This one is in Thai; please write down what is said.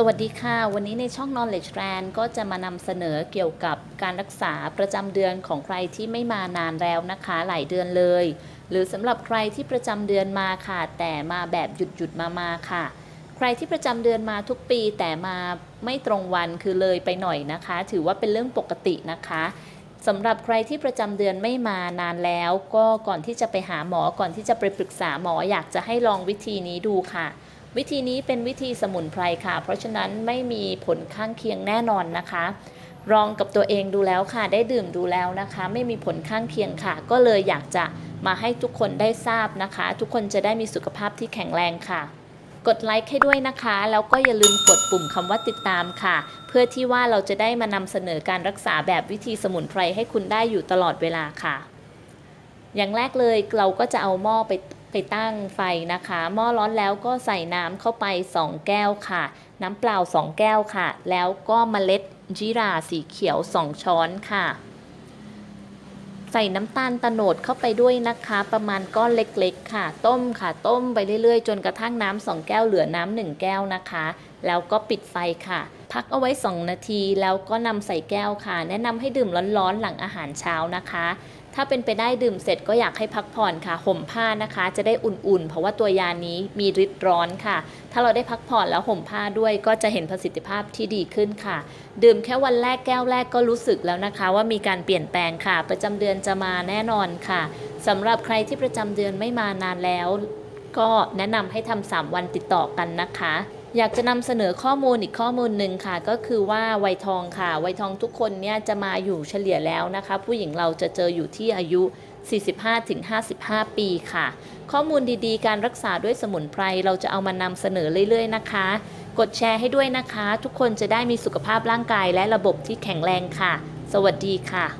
สวัสดีค่ะ วันนี้ในช่อง Knowledge Land ก็จะมานำเสนอเกี่ยวกับการรักษาประจำเดือนของใครที่ไม่มานานแล้วนะคะ หลายเดือนเลย หรือสำหรับใครที่ประจำเดือนมาค่ะ แต่มาแบบหยุดหยุดมามาค่ะ ใครที่ประจำเดือนมาทุกปีแต่มาไม่ตรงวันคือเลยไปหน่อยนะคะ ถือว่าเป็นเรื่องปกตินะคะสำหรับใครที่ประจำเดือนไม่มานานแล้ว ก็ก่อนที่จะไปหาหมอก่อนที่จะไปปรึกษาหมออยากจะให้ลองวิธีนี้ดูค่ะ วิธีนี้เป็นวิธีสมุนไพรค่ะ เพราะฉะนั้นไม่มีผลข้างเคียงแน่นอนนะคะลองกับตัวเองดูแล้วค่ะ ได้ดื่มดูแล้วนะคะ ไม่มีผลข้างเคียงค่ะ ก็เลยอยากจะมาให้ทุกคนได้ทราบนะคะ ทุกคนจะได้มีสุขภาพที่แข็งแรงค่ะ กดไลค์ให้ด้วยนะคะ แล้วก็อย่าลืมกดปุ่มคำว่าติดตามค่ะ เพื่อที่ว่าเราจะได้มานำเสนอการรักษาแบบวิธีสมุนไพรให้คุณได้อยู่ตลอดเวลาค่ะ อย่างแรกเลยเราก็จะเอาหม้อไป ไปตั้งไฟนะคะ หม้อร้อนแล้วก็ใส่น้ำเข้าไป 2 แก้วค่ะ น้ำเปล่า 2 แก้วค่ะ แล้วก็เมล็ดจิราสีเขียว 2 ช้อนค่ะ ใส่น้ำตาลตะโนดเข้าไปด้วยนะคะ ประมาณก้อนเล็กๆ ค่ะ ต้มค่ะ ต้มไปเรื่อยๆ จนกระทั่งน้ำสองแก้วเหลือน้ำหนึ่งแก้วนะคะแล้วก็ปิดไฟค่ะ พักเอาไว้ 2 นาทีแล้วก็นำใส่แก้วค่ะ แนะนำให้ดื่มร้อนๆหลังอาหารเช้านะคะ ถ้าเป็นไปได้ดื่มเสร็จก็อยากให้พักผ่อนค่ะ ห่มผ้านะคะ จะได้อุ่นๆ เพราะว่าตัวยานี้มีฤทธิ์ร้อนค่ะ ถ้าเราได้พักผ่อนแล้วห่มผ้าด้วยก็จะเห็นประสิทธิภาพที่ดีขึ้นค่ะ ดื่มแค่วันแรกแก้วแรกก็รู้สึกแล้วนะคะ ว่ามีการเปลี่ยนแปลงค่ะ ประจำเดือนจะมาแน่นอนค่ะสำหรับใครที่ประจำเดือนไม่มานานแล้ว ก็แนะนำให้ทำ3วันติดต่อกันนะคะ อยากจะนำเสนอข้อมูลอีกข้อมูลหนึ่งค่ะ ก็คือว่าวัยทองค่ะ วัยทองทุกคนเนี่ยจะมาอยู่เฉลี่ยแล้วนะคะ ผู้หญิงเราจะเจออยู่ที่อายุ 45-55 ปีค่ะ ข้อมูลดีๆ การรักษาด้วยสมุนไพรเราจะเอามานำเสนอเรื่อยๆนะคะ กดแชร์ให้ด้วยนะคะ ทุกคนจะได้มีสุขภาพร่างกายและระบบที่แข็งแรงค่ะ สวัสดีค่ะ